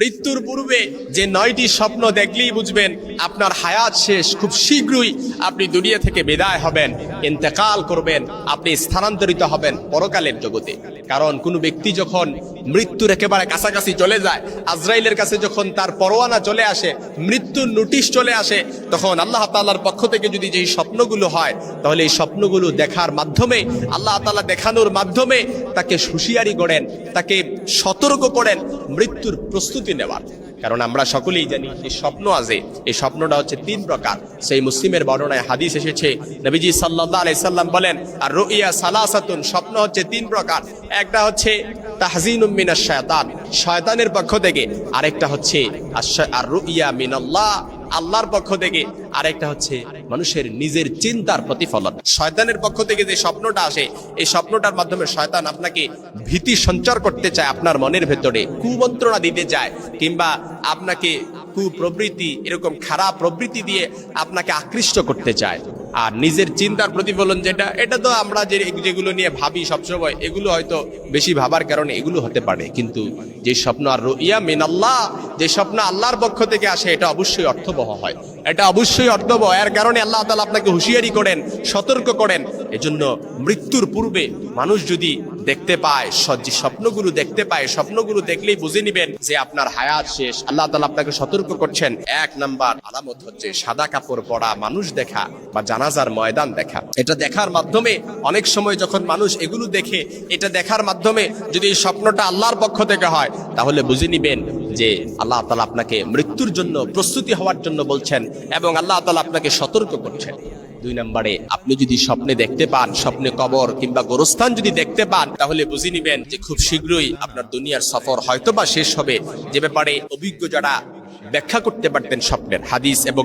মৃত্যুর পূর্বে যে নয়টি স্বপ্ন দেখলেই বুঝবেন আপনার হায়াত শেষ, খুব শীঘ্রই আপনি দুনিয়া থেকে বিদায় হবেন, ইন্তেকাল করবেন, আপনি স্থানান্তরিত হবেন পরকালের জগতে। কারণ কোনো ব্যক্তি যখন মৃত্যুর একেবারে কাছাকাছি চলে যায়, আজরাইলের কাছে যখন তার পরোয়ানা চলে আসে, মৃত্যুর নোটিশ চলে আসে, তখন আল্লাহ তাআলার পক্ষ থেকে যদি যেই স্বপ্নগুলো হয়, তাহলে এই স্বপ্নগুলো দেখার মাধ্যমে, আল্লাহ তাআলা দেখানোর মাধ্যমে তাকে হুঁশিয়ারি করেন তাকে সতর্ক করেন, মৃত্যুর প্রস্তুতি নেওয়ার। কারণ আমরা সকলেই জানি এই স্বপ্ন আছে, এই স্বপ্নটা হচ্ছে তিন প্রকার। সেই মুসলিমের বর্ণনায় হাদিস এসেছে, নবীজি সাল্লাহ আলাইসাল্লাম বলেন আর রুইয়া সালাসাতুন স্বপ্ন হচ্ছে তিন প্রকার। একটা হচ্ছে তাহজিন উম্মিনা শয়তান শয়তানের পক্ষ থেকে। আরেকটা হচ্ছে আর রুইয়া মিনাল্লাহ আল্লাহর পক্ষ থেকে আরেকটা হচ্ছে মানুষের নিজের চিন্তার প্রতিফলন। শয়তানের পক্ষ থেকে যে স্বপ্নটা আসে, এই স্বপ্নটার মাধ্যমে শয়তান আপনাকে ভীতি সঞ্চার করতে চায় আপনার মনের ভেতরে, কুমন্ত্রণা দিতে চায়, কিংবা আপনাকে কুপ্রবৃত্তি, এরকম খারাপ প্রবৃত্তি দিয়ে আপনাকে আকৃষ্ট করতে চায়। আর নিজের চিন্তার প্রতিফলন যেটা, এটা তো আমরা যে যেগুলো নিয়ে ভাবি সবসময়, এগুলো হয়তো বেশি ভাবার কারণে এগুলো হতে পারে। কিন্তু যে স্বপ্ন আর রইয়া মিন আল্লাহ, যে স্বপ্ন আল্লাহর পক্ষ থেকে আসে, এটা অবশ্যই অর্থবহ হয়। এটা অবশ্যই অর্থবহ। এর কারণে আল্লাহ তালা আপনাকে হুঁশিয়ারি করেন, সতর্ক করেন। এজন্য মৃত্যুর পূর্বে মানুষ যদি দেখতে পায় স- যে স্বপ্নগুলো দেখতে পায় স্বপ্নগুলো দেখলেই বুঝে নিবেন যে আপনার হায়াত শেষ। আল্লাহ তালা আপনাকে সতর্ক করছেন। এক নাম্বার আলামত হচ্ছে সাদা কাপড় পরা মানুষ দেখা বা জানাজার ময়দান দেখা। এটা দেখার মাধ্যমে অনেক সময় যখন মানুষ এগুলো দেখে, এটা দেখার মাধ্যমে যদি এই স্বপ্নটা আল্লাহর পক্ষ থেকে হয়, তাহলে বুঝে নিবেন যে আল্লাহ তালা আপনাকে মৃত্যুর জন্য প্রস্তুতি হওয়ার জন্য বলছেন এবং আল্লাহ তালা আপনাকে সতর্ক করছেন। দুই নম্বরে, আপনি যদি স্বপ্নে দেখতে পান, স্বপ্নে কবর কিংবা গোরস্থান যদি দেখতে পান, তাহলে বুঝে নিবেন যে খুব শীঘ্রই আপনার দুনিয়ার সফর হয়তো বা শেষ হবে। যে ব্যাপারে অভিজ্ঞ যারা ব্যাখ্যা করতে পারতেন স্বপ্নের হাদিস এবং